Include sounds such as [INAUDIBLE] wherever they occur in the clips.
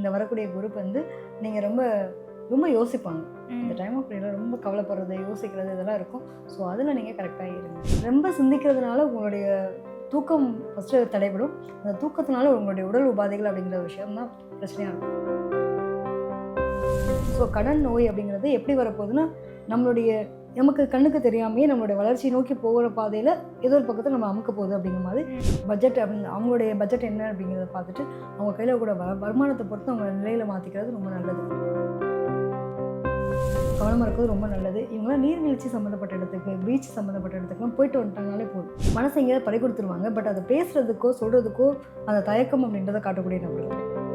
இந்த வரக்கூடிய குரூப் வந்து நீங்கள் ரொம்ப ரொம்ப யோசிப்பாங்க. இந்த டைம் ஆஃப் பீரியடில் ரொம்ப கவலைப்படுறது யோசிக்கிறது இதெல்லாம் இருக்கும். ஸோ அதில் நீங்கள் கரெக்டாக இருங்க. ரொம்ப சிந்திக்கிறதுனால உங்களுடைய தூக்கம் ஃபஸ்ட்டு தடைபடும். அந்த தூக்கத்தினால உங்களுடைய உடல் உபாதைகள் அப்படிங்கிற விஷயம் தான் பிரச்சனையாக இருக்கும். ஸோ கடன் நோய் அப்படிங்கிறது எப்படி வரப்போகுதுன்னா நம்மளுடைய நமக்கு கண்ணுக்கு தெரியாமையே நம்மளுடைய வளர்ச்சி நோக்கி போகிற பாதையில் ஏதோ ஒரு பக்கத்தில் நம்ம அமுக்க போகுது அப்படிங்கிற மாதிரி பட்ஜெட் அப்படின்னு அவங்களுடைய பட்ஜெட் என்ன அப்படிங்கிறத பார்த்துட்டு அவங்க கையில் கூட வ வருமானத்தை பொறுத்து அவங்க நிலையில் மாற்றிக்கிறது ரொம்ப நல்லது. கவனமாக இருக்கிறது ரொம்ப நல்லது. இவங்களாம் நீர்வீழ்ச்சி சம்மந்தப்பட்ட இடத்துக்கு பீச் சம்மந்தப்பட்ட இடத்துக்குலாம் போயிட்டு வந்துட்டாங்கனாலே போதும். மனசை எங்கேயாவது பறி கொடுத்துருவாங்க. பட் அதை பேசுகிறதுக்கோ சொல்கிறதுக்கோ அந்த தயக்கம் அப்படின்றத காட்டக்கூடிய நபர்கள்.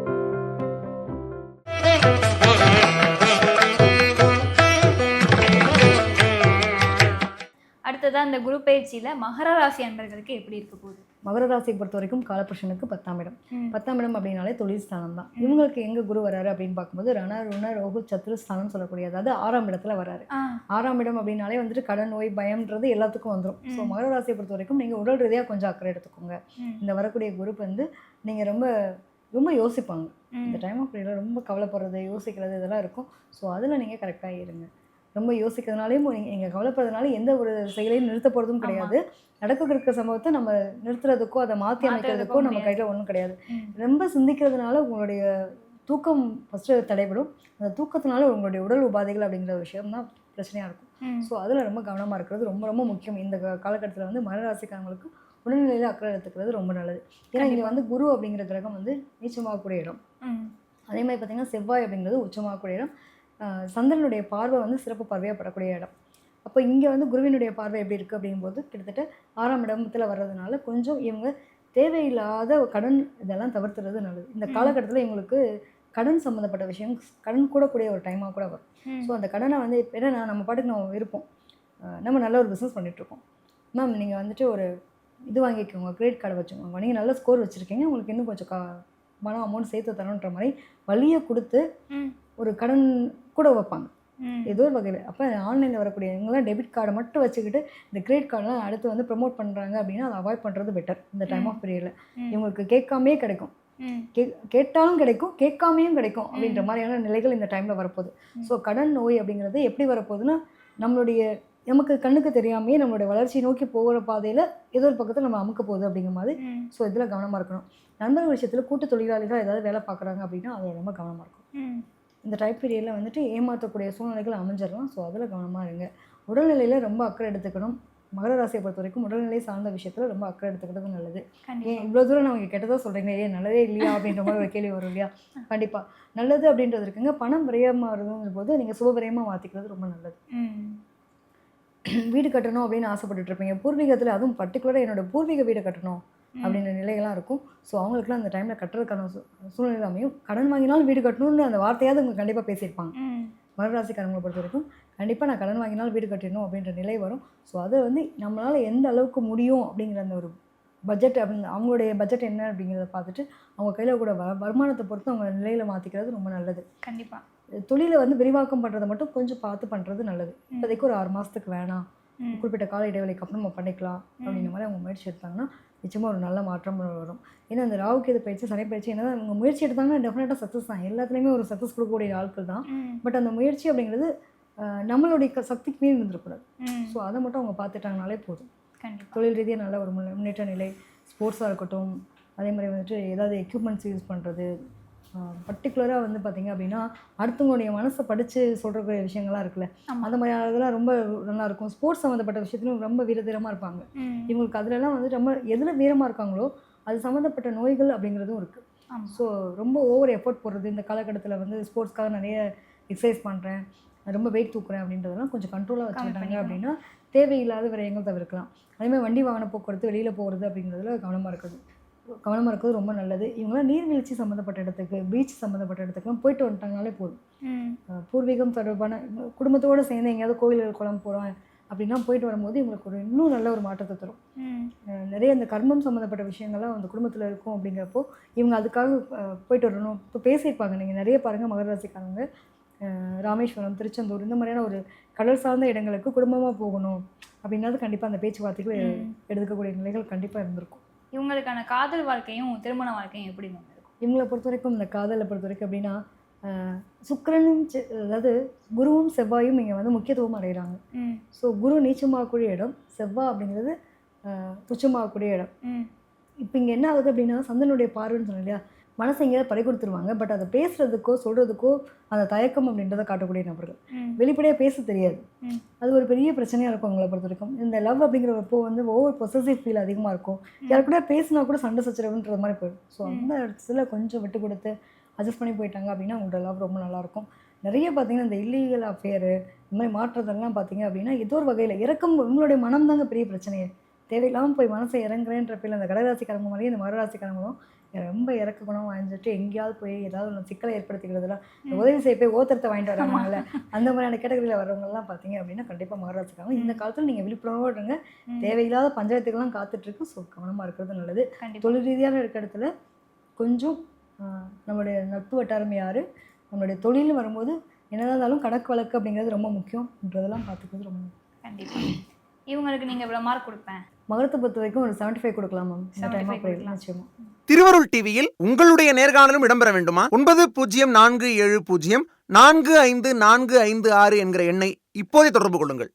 அடுத்ததா இந்த குரு பயிற்சியில மகர ராசி அன்பர்களுக்கு எப்படி இருக்க போகுது? மகர ராசியை பொறுத்த வரைக்கும் காலபுருஷனுக்கு பத்தாம் இடம். பத்தாம் இடம் அப்படின்னாலே தொழில் ஸ்தானம் தான். இவங்களுக்கு எங்க குரு வராரு அப்படின்னு பார்க்கும்போது ரண ருண ரோகு சத்ரு ஸ்தானம் சொல்லக்கூடிய அதாவது ஆறாம் இடத்துல வராரு. ஆறாம் இடம் அப்படின்னாலே வந்துட்டு கடன் நோய் பயம்ன்றது எல்லாத்துக்கும் வந்துடும் ஸோ. மகர ராசியை பொறுத்த வரைக்கும் நீங்கள் உடல் ரீதியாக கொஞ்சம் அக்கறை எடுத்துக்கோங்க. இந்த வரக்கூடிய குரூப் வந்து நீங்கள் ரொம்ப ரொம்ப யோசிப்பாங்க. இந்த டைம் ஆஃப் ரொம்ப கவலைப்படுறது யோசிக்கிறது இதெல்லாம் இருக்கும். ஸோ அதில் நீங்கள் கரெக்டாக இருங்க. ரொம்ப யோசிக்கிறதுனாலையும் எங்கள் கவலைப்படுறதுனால எந்த ஒரு செயலையும் நிறுத்த போகிறதும். கிடையாது நடக்க இருக்கிற சம்பவத்தை நம்ம நிறுத்துறதுக்கோ அதை மாற்றி அமைக்கிறதுக்கோ நம்ம. கையில் ஒன்றும் கிடையாது. ரொம்ப சிந்திக்கிறதுனால உங்களுடைய தூக்கம் ஃபஸ்ட்டு தடைபடும் அந்த தூக்கத்தினால உங்களுடைய உடல் உபாதைகள் அப்படிங்கிற விஷயம் தான் பிரச்சனையாக இருக்கும். ஸோ அதில் ரொம்ப கவனமாக இருக்கிறது ரொம்ப ரொம்ப முக்கியம் இந்த காலகட்டத்தில் வந்து மகராசிக்காரங்களுக்கு உடல்நிலையில் அக்கறை எடுத்துக்கிறது ரொம்ப நல்லது ஏன்னா இங்கே வந்து குரு அப்படிங்கிற கிரகம் வந்து நீச்சமாகக்கூடிய இடம் ம். அதே மாதிரி பார்த்தீங்கன்னா செவ்வாய் அப்படிங்கிறது உச்சமாகக்கூடிய இடம் ஆஹ் சந்திரனுடைய பார்வை வந்து சிறப்பு பார்வையாக படக்கூடிய இடம் அப்போ இங்கே வந்து குருவினுடைய பார்வை எப்படி இருக்குது அப்படிங்கும்போது கிட்டத்தட்ட ஆறாம் இடத்துல வர்றதுனால கொஞ்சம் இவங்க தேவையில்லாத கடன் இதெல்லாம் தவிர்த்துறது நல்லது இந்த. காலகட்டத்தில் இவங்களுக்கு கடன் சம்மந்தப்பட்ட விஷயம் கடன் கூடக்கூடிய ஒரு டைமாக கூட வரும். ஸோ அந்த கடனை வந்து என்னன்னா நம்ம பாட்டுக்கு நம்ம இருப்போம் நம்ம நல்ல ஒரு பிஸ்னஸ் பண்ணிகிட்ருக்கோம் மேம் நீங்கள் வந்துட்டு ஒரு இது வாங்கிக்கோங்க கிரெடிட் கார்டு வச்சுக்கோங்க நீங்கள் நல்ல ஸ்கோர் வச்சுருக்கீங்க உங்களுக்கு இன்னும் கொஞ்சம் கா பணம் அமௌண்ட் சேர்த்து தரணுன்ற மாதிரி வழியை கொடுத்து. ஒரு கடன் கூட வைப்பாங்க. ஏதோ ஒரு வகையில் அப்போ ஆன்லைனில் வரக்கூடிய இவங்களாம் டெபிட் கார்டை மட்டும் வச்சுக்கிட்டு இந்த கிரெடிட் கார்டெலாம் அடுத்து வந்து ப்ரமோட் பண்ணுறாங்க அப்படின்னா அதை அவாய்ட் பண்ணுறது பெட்டர் இந்த டைம். ஆஃப் பீரியடில். இவங்களுக்கு கேட்காமே கிடைக்கும். கே கேட்டாலும் கிடைக்கும் கேட்காமையும் கிடைக்கும் அப்படின்ற மாதிரியான நிலைகள் இந்த டைமில் வரப்போகுது. ஸோ கடன் நோய் அப்படிங்கிறது எப்படி வரப்போகுதுன்னா நம்மளுடைய நமக்கு கண்ணுக்கு தெரியாமையே நம்மளுடைய வளர்ச்சி நோக்கி போகிற பாதையில் ஏதோ ஒரு பக்கத்தில் நம்ம அமுக்க போகுது அப்படிங்கிற மாதிரி. ஸோ இதில் கவனமாக இருக்கணும் நண்பர்கள் விஷயத்தில் கூட்டு தொழிலாளிகள் ஏதாவது வேலை பார்க்குறாங்க அப்படின்னா அதில் ரொம்ப கவனமாக இருக்கும். இந்த டைப் பீரியடில் வந்துட்டு ஏமாற்றக்கூடிய சூழ்நிலைகள் அமைஞ்சிடலாம். ஸோ அதில் கவனமாக இருங்க. உடல்நிலையில் ரொம்ப அக்கறை எடுத்துக்கணும். மகர ராசியை பொறுத்த வரைக்கும் உடல்நிலை சார்ந்த விஷயத்தில் ரொம்ப அக்கறை எடுத்துக்கிறது நல்லது. ஏன் இவ்வளோ தூரம் நான் கெட்டதாக சொல்கிறீங்க ஏன் நல்லதே இல்லையா? அப்படின்ற மாதிரி ஒரு கேள்வி வரும் இல்லையா? [LAUGHS] கண்டிப்பாக நல்லது அப்படின்றது இருக்குங்க. பணம் விரயமாக வருதுங்கிற போது நீங்கள் சுப விரயமாக மாற்றிக்கிறது ரொம்ப நல்லது. [CLEARS THROAT] வீடு கட்டணும் அப்படின்னு ஆசைப்பட்டுட்டு இருப்பீங்க. பூர்வீகத்தில் அதுவும் பர்டிகுலராக என்னோட பூர்வீக வீடு கட்டணும். அப்படின்ற நிலைகள்லாம் இருக்கும். ஸோ அவங்களுக்குலாம் அந்த டைமில் கட்டுறதுக்கான சூழ்நிலை அமையும். கடன் வாங்கினாலும் வீடு கட்டணும்னு அந்த வார்த்தையாவது அவங்க கண்டிப்பாக பேசியிருப்பாங்க. ம். மகராசிக்காரங்களை பொறுத்த வரைக்கும் கண்டிப்பாக நான் கடன் வாங்கினாலும் வீடு கட்டிடணும் அப்படின்ற நிலை வரும். ஸோ அதை வந்து நம்மளால் எந்த அளவுக்கு முடியும் அப்படிங்கிற அந்த ஒரு பட்ஜெட் அப்படின்னு அவங்களுடைய பட்ஜெட் என்ன அப்படிங்கிறத பார்த்துட்டு அவங்க கையில் கூட வ வருமானத்தை பொறுத்து அவங்க நிலையில் மாற்றிக்கிறது ரொம்ப நல்லது. கண்டிப்பா. தொழிலை வந்து விரிவாக்கம் பண்ணுறதை மட்டும் கொஞ்சம் பார்த்து பண்ணுறது நல்லது. இப்போதைக்கு ஒரு ஆறு மாதத்துக்கு வேணாம். குறிப்பிட்ட கால இடைவெளிக்கு அப்புறம் நம்ம பண்ணிக்கலாம் அப்படின்ற மாதிரி அவங்க முயற்சி எடுத்தாங்கன்னா நிச்சயமாக ஒரு நல்ல மாற்றம் வரும். ஏன்னா அந்த ராவுக்கு இது பயிற்சி சனி பயிற்சி என்ன அவங்க முயற்சி எடுத்தாங்கன்னா டெஃபினட்டாக சக்ஸஸ் தான். எல்லாத்துலேயுமே ஒரு சக்ஸஸ் கொடுக்கக்கூடிய ஆட்கள் தான். பட் அந்த முயற்சி அப்படிங்கிறது நம்மளுடைய சக்திக்கு மீறி இருந்துடக்கூடாது ம். ஸோ அதை மட்டும் அவங்க பார்த்துட்டாங்கனாலே போதும். தொழில் ரீதியாக நல்ல ஒரு முன்னே- முன்னேற்ற நிலை ஸ்போர்ட்ஸாக இருக்கட்டும் அதே மாதிரி வந்துட்டு ஏதாவது எக்யூப்மெண்ட்ஸ் யூஸ் பண்ணுறது பர்டிகுலராக வந்து பார்த்திங்க அப்படின்னா அடுத்தவங்களுடைய மனசை படித்து சொல்கிறக்கூடிய விஷயங்கள்லாம் இருக்குல்ல. அந்த மாதிரி அதெல்லாம் ரொம்ப நல்லா இருக்கும் ஸ்போர்ட்ஸ் சம்மந்தப்பட்ட விஷயத்துலையும் ரொம்ப வீரதீரமாக இருப்பாங்க. இவங்களுக்கு அதுலலாம் வந்து ரொம்ப எதில் வீரமாக இருக்காங்களோ அது சம்மந்தப்பட்ட நோய்கள் அப்படிங்கிறதும் இருக்குது. ஸோ ரொம்ப ஓவர் எஃபோர்ட் போடுறது இந்த காலகட்டத்தில் வந்து ஸ்போர்ட்ஸ்க்காக நிறைய எக்ஸசைஸ் பண்ணுறேன் ரொம்ப வெயிட் தூக்குறேன் அப்படின்றதெல்லாம் கொஞ்சம் கண்ட்ரோலாக வச்சுக்கிட்டாங்க. அப்படின்னா தேவையில்லாத விரயங்கள் தவிர்க்கலாம் அதேமாதிரி வண்டி வாகன போக்குவரத்து வெளியில் போகிறது அப்படிங்கிறதுல கவனமாக இருக்குது கவனமாக இருக்கிறது ரொம்ப நல்லது. இவங்களாம் நீர்வீழ்ச்சி சம்மந்தப்பட்ட இடத்துக்கு பீச் சம்மந்தப்பட்ட இடத்துக்குலாம் போயிட்டு வந்துட்டாங்கனாலே போதும். பூர்வீகம் தொடர்பான குடும்பத்தோடு சேர்ந்து எங்கேயாவது கோயில் குளம் போகிறோம் அப்படின்னா போயிட்டு வரும்போது இவங்களுக்கு ஒரு இன்னும் நல்ல ஒரு மாற்றத்தை தரும். நிறைய இந்த கர்மம் சம்மந்தப்பட்ட விஷயங்கள்லாம் அந்த குடும்பத்தில் இருக்கும் அப்படிங்கிறப்போ இவங்க அதுக்காக போயிட்டு வரணும். இப்போ பேசியிருப்பாங்க. நீங்கள் நிறைய பாருங்கள் மகர ராசிக்காரங்க. அஹ், ராமேஸ்வரம் திருச்செந்தூர் இந்த மாதிரியான ஒரு கடல் சார்ந்த இடங்களுக்கு குடும்பமாக போகணும் அப்படின்னாது கண்டிப்பாக அந்த பேச்சுவார்த்தைகளை ம். எடுக்கக்கூடிய நிலைகள் கண்டிப்பாக இருந்திருக்கும். இவங்களுக்கான காதல் வாழ்க்கையும் திருமண வாழ்க்கையும் எப்படி மேம் இருக்கும்? இவங்களை பொறுத்த வரைக்கும் இந்த காதலை பொறுத்த வரைக்கும் எப்படின்னா ஆஹ் சுக்கிரனும் அதாவது குருவும் செவ்வாயும் இங்கே வந்து முக்கியத்துவம் அடைகிறாங்க ஸோ குரு நீச்சமாகக்கூடிய இடம் செவ்வாய் அப்படிங்கிறது துச்சமாகக்கூடிய இடம். இப்போ இங்கே என்ன ஆகுது அப்படின்னா சந்தனுடைய பார்வைன்னு சொன்னேன் இல்லையா? மனசை எங்கேயாவது பறி கொடுத்துருவாங்க. பட் அதை பேசுறதுக்கோ சொல்கிறதுக்கோ அந்த தயக்கம் அப்படின்றத காட்டக்கூடிய நபர்கள். வெளிப்படையாக பேச தெரியாது. அது ஒரு பெரிய பிரச்சனையாக இருக்கும் அவங்கள பொறுத்த வரைக்கும் இந்த லவ் அப்படிங்கிற அப்போ வந்து ஓவர் பொசசிவ் ஃபீல் அதிகமாக இருக்கும். யார் கூட பேசினா கூட சண்டை சச்சரவுன்ற மாதிரி போயிடும். ஸோ அந்த இடத்துல கொஞ்சம் விட்டு கொடுத்து அட்ஜஸ்ட் பண்ணி போயிட்டாங்க அப்படின்னா உங்களோட லவ் ரொம்ப நல்லாயிருக்கும் நிறைய பார்த்தீங்கன்னா இந்த இல்லீகல் அஃபேரு இந்த மாதிரி மாற்றத்தெல்லாம் பார்த்தீங்க அப்படின்னா ஏதோ ஒரு வகையில் இறக்கம் உங்களுடைய மனம் தாங்க பெரிய பிரச்சனையே. தேவையில்லாமல் போய் மனசை இறங்குறேன்ற பேரில் அந்த கடகராசிக்காரங்க மாதிரியே இந்த மகராசிக்காரங்களும் ரொம்ப இறக்க குணம் வாங்கிட்டு எங்கேயாவது போய் ஏதாவது ஒரு சிக்கலை ஏற்படுத்திக்கிறதுல இந்த உதவி செய்ய போய் ஓத்திரத்தை வாங்கிட்டு வராங்கல்ல அந்த மாதிரியான கேட்டகரியில் வரவங்கலாம் பார்த்தீங்க அப்படின்னா கண்டிப்பாக மகராசிக்காரங்க இந்த காலத்தில் நீங்கள் விழிப்புணர்வோடு இருங்க. தேவையில்லாத பஞ்சாயத்துக்கெல்லாம் காத்துட்ருக்கு. ஸோ கவனமாக இருக்கிறது நல்லது. தொழில் ரீதியான இருக்க இடத்துல கொஞ்சம் நம்மளுடைய நட்பு வட்டாரம் யார்? நம்மளுடைய தொழில்னு வரும்போது என்னதான் இருந்தாலும் கணக்கு வழக்கு அப்படிங்கிறது ரொம்ப முக்கியம்ன்றதெல்லாம் பார்த்துக்கிறது ரொம்ப முக்கியம். கண்டிப்பா. இவங்களுக்கு நீங்க இவ்வளவு மார்க் கொடுப்பேன். மகரத்தை பொறுத்த வரைக்கும் ஒரு செவன்ட்டி ஃபைவ் கொடுக்கலாம் மேம் இந்த 75 டைம் கொடுக்கலாம். நிச்சயமா. திருவருள் டிவியில் உங்களுடைய நேர்காணலும் இடம்பெற வேண்டுமா? ஒன்பது பூஜ்ஜியம் நான்கு ஏழு பூஜ்ஜியம் நான்கு ஐந்து நான்கு ஐந்து ஆறு என்கிற எண்ணை இப்போதே தொடர்பு கொள்ளுங்கள்.